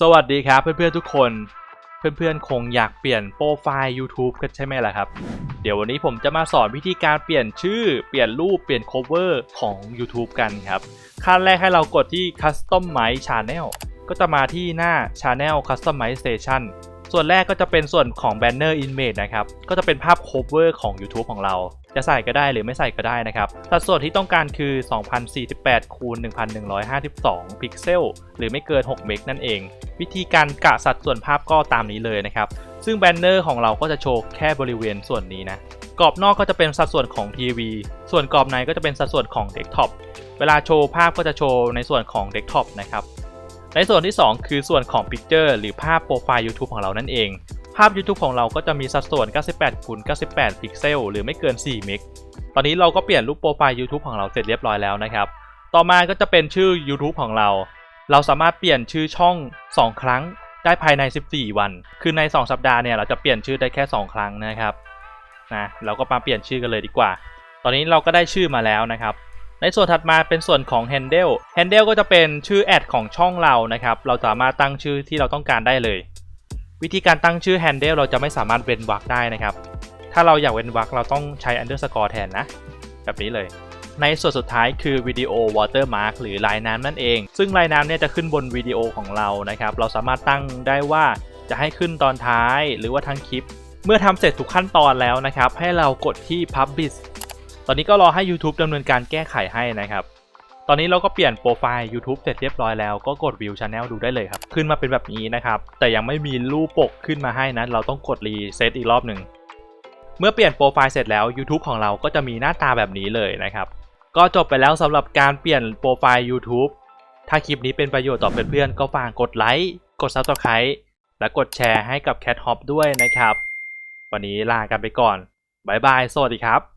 สวัสดีครับเพื่อนๆทุกคน เพื่อนๆคงอยากเปลี่ยนโปรไฟล์ YouTube กันใช่ไหมล่ะครับ เดี๋ยววันนี้ผมจะมาสอนวิธีการเปลี่ยนชื่อ เปลี่ยนรูป เปลี่ยน cover ของ YouTube กันครับ ขั้นแรกให้เรากดที่ Customize Channel ก็จะมาที่หน้า Channel Customization ส่วนแรกก็จะเป็นส่วนของ Banner Image นะครับ ก็จะเป็นภาพ cover ของ YouTube ของเรา จะใส่ก็ได้หรือไม่ใส่ก็ได้นะครับ สัดส่วนที่ต้องการคือ 2048คูณ1152 พิกเซล หรือไม่เกิน 6 เมกนั่นเอง วิธีการกะสัดส่วนภาพก็ตามนี้เลยนะครับ ซึ่งแบนเนอร์ของเราก็จะโชว์แค่บริเวณส่วนนี้นะ กรอบนอกก็จะเป็นสัดส่วนของ ทีวี ส่วนกรอบในก็จะเป็นสัดส่วนของเดสก์ท็อป เวลาโชว์ภาพก็จะโชว์ในส่วนของเดสก์ท็อปนะครับ ในส่วนที่ 2 คือส่วนของ Picture หรือภาพโปรไฟล์ YouTube ของเรานั่นเอง ภาพ YouTube ของเราก็จะมีสัดส่วน 98คูณ98 พิกเซล หรือไม่เกิน 4 เมก ตอนนี้เราก็เปลี่ยนรูปโปรไฟล์ YouTube ของเราเสร็จเรียบร้อยแล้วนะครับ ต่อมาก็จะเป็นชื่อ YouTube ของเรา เราสามารถเปลี่ยนชื่อช่อง 2 ครั้งได้ภายใน 14 วัน คือใน 2 สัปดาห์เนี่ยเราจะเปลี่ยนชื่อได้แค่ 2 ครั้งนะครับนะเราก็มาเปลี่ยนชื่อกันเลยดีกว่า ตอนนี้เราก็ได้ชื่อมาแล้วนะครับในส่วนถัดมาเป็นส่วนของ Handle Handle ก็จะเป็นชื่อแอดของช่องเรานะครับ เราสามารถตั้งชื่อที่เราต้องการได้เลย วิธีการตั้งชื่อ Handle เราจะไม่สามารถเว้นวรรคได้นะครับ ถ้าเราอยากเว้นวรรคเราต้องใช้ underscore แทนนะ แบบนี้เลย ในส่วนสุดท้ายคือวิดีโอ watermark หรือลายน้ำนั่นเอง ซึ่งลายน้ำเนี่ยจะขึ้นบนวิดีโอของเรานะครับ เราสามารถตั้งได้ว่าจะให้ขึ้นตอนท้ายหรือว่าทั้งคลิป เมื่อทำเสร็จทุกขั้นตอนแล้วนะครับ ให้เรากดที่ publish ตอนนี้ก็รอให้ YouTube ดำเนินการแก้ไขให้นะครับตอนนี้เราก็เปลี่ยนโปรไฟล์ YouTube เสร็จเรียบร้อยแล้วก็กด View Channel ดูได้เลยครับ ขึ้นมาเป็นแบบนี้นะครับ แต่ยังไม่มีรูปปกขึ้นมาให้นะ เราต้องกดรีเซตอีกรอบหนึ่ง เมื่อเปลี่ยนโปรไฟล์เสร็จแล้ว YouTube ของเราก็จะมีหน้าตาแบบนี้เลยนะครับ ก็จบไปแล้วสำหรับการเปลี่ยนโปรไฟล์ YouTube ถ้าคลิปนี้เป็นประโยชน์ต่อเพื่อนๆก็ฝากกดไลค์ กด Subscribe และกดแชร์ให้กับ Cat Hop ด้วยนะครับ วันนี้ลากันไปก่อน บ๊ายบาย สวัสดีครับ